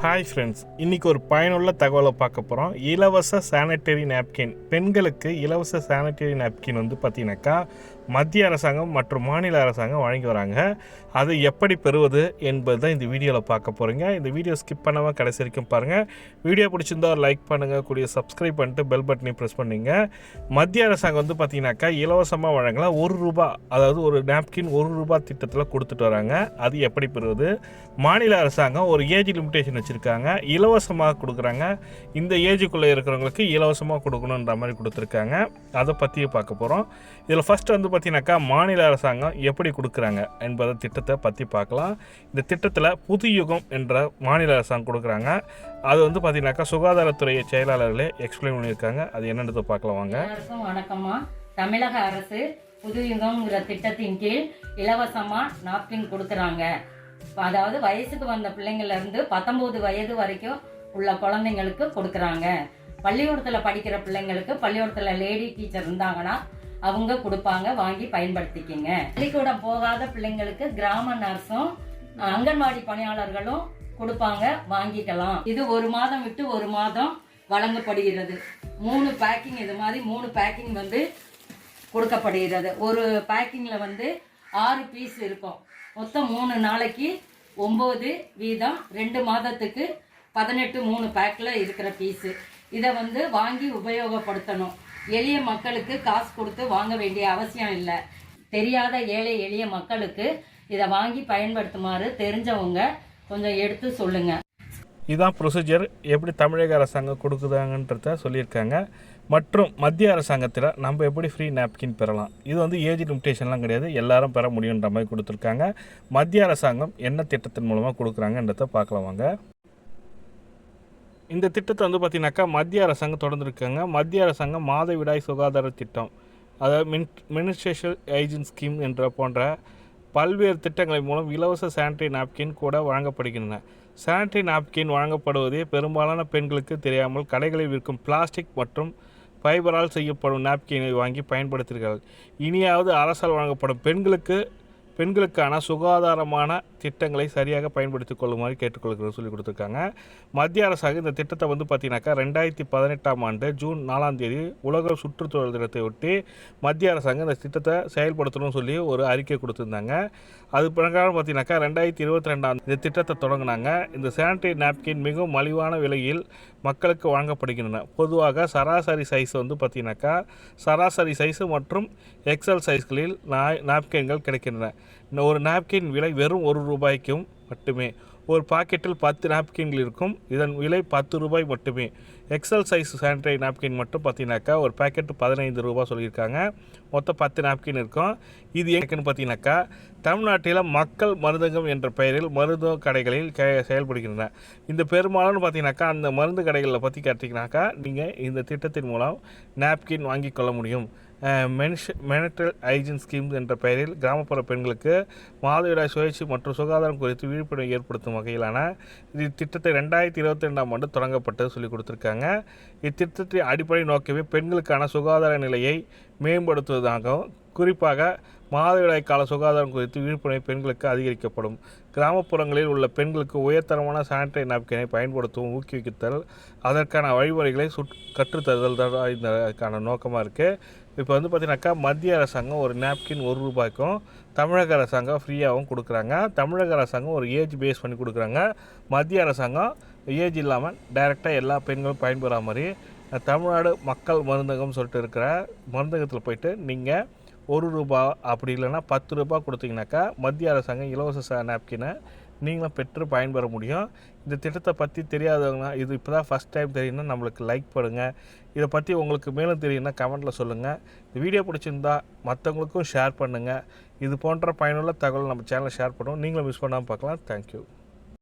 Hi friends இன்றைக்கி ஒரு பயனுள்ள தகவலை பார்க்க போகிறோம் இலவச சானிட்டரி நாப்கின் பெண்களுக்கு இலவச சானிட்டரி நாப்கின் வந்து பார்த்தீங்கன்னாக்கா மத்திய அரசாங்கம் மற்றும் மாநில அரசாங்கம் வழங்கி வராங்க. அதை எப்படி பெறுவது என்பது தான் இந்த வீடியோவில் பார்க்க போகிறீங்க இந்த வீடியோ ஸ்கிப் பண்ணாமல் கடைசி வரைக்கும் பாருங்கள் வீடியோ பிடிச்சிருந்தா லைக் பண்ணுங்கள் கூடிய சப்ஸ்கிரைப் பண்ணிட்டு பெல் பட்டனையும் ப்ரெஸ் பண்ணிங்க. மத்திய அரசாங்கம் வந்து பார்த்தீங்கன்னாக்கா இலவசமாக வழங்கலாம் ஒரு ரூபா அதாவது ஒரு நாப்கின் ஒரு ரூபா திட்டத்தில் கொடுத்துட்டு வராங்க. அது எப்படி பெறுவது? மாநில அரசாங்கம் ஒரு ஏஜ் லிமிடேஷன் வச்சுருக்காங்க. இலவசமாக கொடுக்குறாங்க. இந்த ஏஜுக்குள்ளே இருக்கிறவங்களுக்கு இலவசமாக கொடுக்கணுன்ற மாதிரி கொடுத்துருக்காங்க. அதை பற்றியும் பார்க்க போகிறோம் இதில் ஃபஸ்ட்டு வந்து பார்த்தீங்கன்னாக்கா மாநில அரசாங்கம் எப்படி கொடுக்குறாங்க என்பதை திட்டத்தை பற்றி பார்க்கலாம். இந்த திட்டத்தில் புது யுகம் என்ற மாநில அரசாங்கம் கொடுக்குறாங்க. அது வந்து பார்த்தீங்கன்னாக்கா சுகாதாரத்துறை செயலாளர்களே எக்ஸ்பிளைன் பண்ணியிருக்காங்க. அது என்னன்றதை பார்க்கலாம் வாங்க. வணக்கமாக வணக்கம்மா. தமிழக அரசு புதுயுகம்ங்கிற திட்டத்தின் கீழ் இலவசமாக நாப்கின் கொடுக்குறாங்க. அதாவது வயசுக்கு வந்த பிள்ளைங்கள்லேருந்து பத்தொம்போது வயது வரைக்கும் உள்ள குழந்தைங்களுக்கு கொடுக்குறாங்க. பள்ளிக்கூடத்தில் படிக்கிற பிள்ளைங்களுக்கு பள்ளிக்கூடத்தில் லேடி டீச்சர் இருந்தாங்கன்னா அவங்க கொடுப்பாங்க வாங்கி பயன்படுத்திக்கிங்க. பள்ளிக்கூடம் போகாத பிள்ளைங்களுக்கு கிராம நர்ஸும் அங்கன்வாடி பணியாளர்களும் கொடுப்பாங்க வாங்கிக்கலாம். இது ஒரு மாதம் விட்டு ஒரு மாதம் வழங்கப்படுகிறது. மூணு பேக்கிங் இது மாதிரி மூணு பேக்கிங் வந்து கொடுக்கப்படுகிறது. ஒரு பேக்கிங்கில் வந்து ஆறு பீஸ் இருக்கும். மொத்தம் மூணு நாளைக்கு ஒம்பது வீதம் ரெண்டு மாதத்துக்கு பதினெட்டு மூணு பேக்கில் இருக்கிற பீஸு இதை வந்து வாங்கி உபயோகப்படுத்தணும். எளிய மக்களுக்கு காசு கொடுத்து வாங்க வேண்டிய அவசியம் இல்லை. தெரியாத ஏழை எளிய மக்களுக்கு இதை வாங்கி பயன்படுத்துமாறு தெரிஞ்சவங்க கொஞ்சம் எடுத்து சொல்லுங்கள் இதுதான் ப்ரொசீஜர் எப்படி தமிழக அரசாங்கம் கொடுக்குதாங்கன்றத சொல்லியிருக்காங்க. மற்றும் மத்திய அரசாங்கத்தில் நம்ம எப்படி ஃப்ரீ நாப்கின் பெறலாம்? இது வந்து ஏஜ் லிமிடேஷன்லாம் கிடையாது. எல்லாரும் பெற முடியுன்ற மாதிரி கொடுத்துருக்காங்க. மத்திய அரசாங்கம் என்ன திட்டத்தின் மூலமாக கொடுக்குறாங்கன்றத பார்க்கலாம் வாங்க. இந்த திட்டத்தை வந்து பார்த்தீங்கன்னாக்கா மத்திய அரசாங்கம் தொடர்ந்துருக்காங்க. மத்திய அரசாங்கம் மாதவிடாய் சுகாதார திட்டம் அதாவது மின் மினிஸ்ட்ரேஷன் ஹைஜீன் ஸ்கீம் என்ற போன்ற பல்வேறு திட்டங்களின் மூலம் இலவச சானிட்டரி நாப்கின் கூட வழங்கப்படுகின்றன. சானிட்டரி நாப்கின் வழங்கப்படுவதே பெரும்பாலான பெண்களுக்கு தெரியாமல் கடைகளில் விற்கும் பிளாஸ்டிக் மற்றும் ஃபைபரால் செய்யப்படும் நாப்கினை வாங்கி பயன்படுத்துகிறார்கள். இனியாவது அரசால் வழங்கப்படும் பெண்களுக்கு பெண்களுக்கான சுகாதாரமான திட்டங்களை சரியாக பயன்படுத்திக் கொள்ளுமாறு கேட்டுக்கொள்கிறோம் சொல்லி கொடுத்துருக்காங்க. மத்திய அரசாக இந்த திட்டத்தை வந்து பார்த்தீங்கன்னாக்கா ரெண்டாயிரத்தி பதினெட்டாம் ஆண்டு ஜூன் நாலாம் தேதி உலக சுற்றுச்சூழல் தினத்தை ஒட்டி மத்திய அரசாங்கம் இந்த திட்டத்தை செயல்படுத்தணும்னு சொல்லி ஒரு அறிக்கை கொடுத்துருந்தாங்க. அது பிரகாரம் பார்த்தீங்கன்னாக்கா ரெண்டாயிரத்தி இருபத்தி ரெண்டாம் இந்த திட்டத்தை தொடங்கினாங்க. இந்த சானிடரி நாப்கின் மிகவும் மலிவான விலையில் மக்களுக்கு வழங்கப்படுகின்றன. பொதுவாக சராசரி சைஸ் வந்து பார்த்தீங்கன்னாக்கா சராசரி சைஸ் மற்றும் எக்ஸல் சைஸ்களில் நாப்கின்கள் கிடைக்கின்றன. ஒரு நாப்கின் விலை வெறும் ஒரு ரூபாய்க்கும் மட்டுமே. ஒரு பாக்கெட்டில் பத்து நாப்கின்கள் இருக்கும். இதன் விலை பத்து ரூபாய் மட்டுமே. எக்ஸல் சைஸ் சானிடரி நாப்கின் மட்டும் பார்த்தீங்கன்னாக்கா ஒரு பாக்கெட்டு பதினைந்து ரூபாய் சொல்லியிருக்காங்க. மொத்தம் பத்து நாப்கின் இருக்கும். இது எங்கன்னு பார்த்தீங்கன்னாக்கா தமிழ்நாட்டில் மக்கள் மருந்தகம் என்ற பெயரில் மருத்துவ கடைகளில் கே செயல்படுகின்றன. இந்த பெரும்பாலும் பார்த்தீங்கன்னாக்கா அந்த மருந்து கடைகளில் பற்றி கேட்டிங்கனாக்கா நீங்கள் இந்த திட்டத்தின் மூலம் நாப்கின் வாங்கி கொள்ள முடியும். மென்ஷ மெனட்ரல் ஹைஜின் ஸ்கீம் என்ற பெயரில் கிராமப்புற பெண்களுக்கு மாதவிடாய் சுழற்சி மற்றும் சுகாதாரம் குறித்து விழிப்புணர்வு ஏற்படுத்தும் வகையிலான இது திட்டத்தை ரெண்டாயிரத்தி இருபத்தி ரெண்டாம் ஆண்டு தொடங்கப்பட்டது சொல்லி கொடுத்துருக்காங்க. இத்திட்டத்தின் அடிப்படை நோக்கமே பெண்களுக்கான சுகாதார நிலையை மேம்படுத்துவதாகவும் குறிப்பாக மாதவிடாய் கால சுகாதாரம் குறித்து விழிப்புணர்வு பெண்களுக்கு அதிகரிக்கப்படும். கிராமப்புறங்களில் உள்ள பெண்களுக்கு உயர்தரமான சானிடரி நாப்கினை பயன்படுத்தவும் ஊக்குவித்தல் அதற்கான வழிமுறைகளை சுட் கற்றுத்தருதல் தான் இதற்கான நோக்கமாக இருக்குது இப்போ வந்து பார்த்தீங்கன்னாக்கா மத்திய அரசாங்கம் ஒரு நாப்கின் ஒரு ரூபாய்க்கும் தமிழக அரசாங்கம் ஃப்ரீயாகவும் கொடுக்குறாங்க. தமிழக அரசாங்கம் ஒரு ஏஜ் பேஸ் பண்ணி கொடுக்குறாங்க. மத்திய அரசாங்கம் ஏஜ் இல்லாமல் டைரெக்டாக எல்லா பெண்களும் பயன்பெறா மாதிரி தமிழ்நாடு மக்கள் மருந்தகம் சொல்லிட்டு இருக்கிற மருந்தகத்தில் போயிட்டு நீங்கள் ஒரு ரூபா அப்படி இல்லைன்னா பத்து ரூபா கொடுத்தீங்கனாக்கா மத்திய அரசாங்கம் இலவச நாப்கினை நீங்களும் பெற்று பயன்பெற முடியும். இந்த திட்டத்தை பற்றி தெரியாதவங்க இது இப்போ தான் ஃபஸ்ட் டைம் தெரியும்னா நம்மளுக்கு லைக் பண்ணுங்கள் இதை பற்றி உங்களுக்கு மேலும் தெரியும்னா கமெண்ட்டில் சொல்லுங்கள் இந்த வீடியோ பிடிச்சிருந்தா மற்றவங்களுக்கும் ஷேர் பண்ணுங்கள் இது போன்ற பயனுள்ள தகவல் நம்ம சேனலில் ஷேர் பண்ணுவோம். நீங்களும் மிஸ் பண்ணாமல் பார்க்கலாம். தேங்க்யூ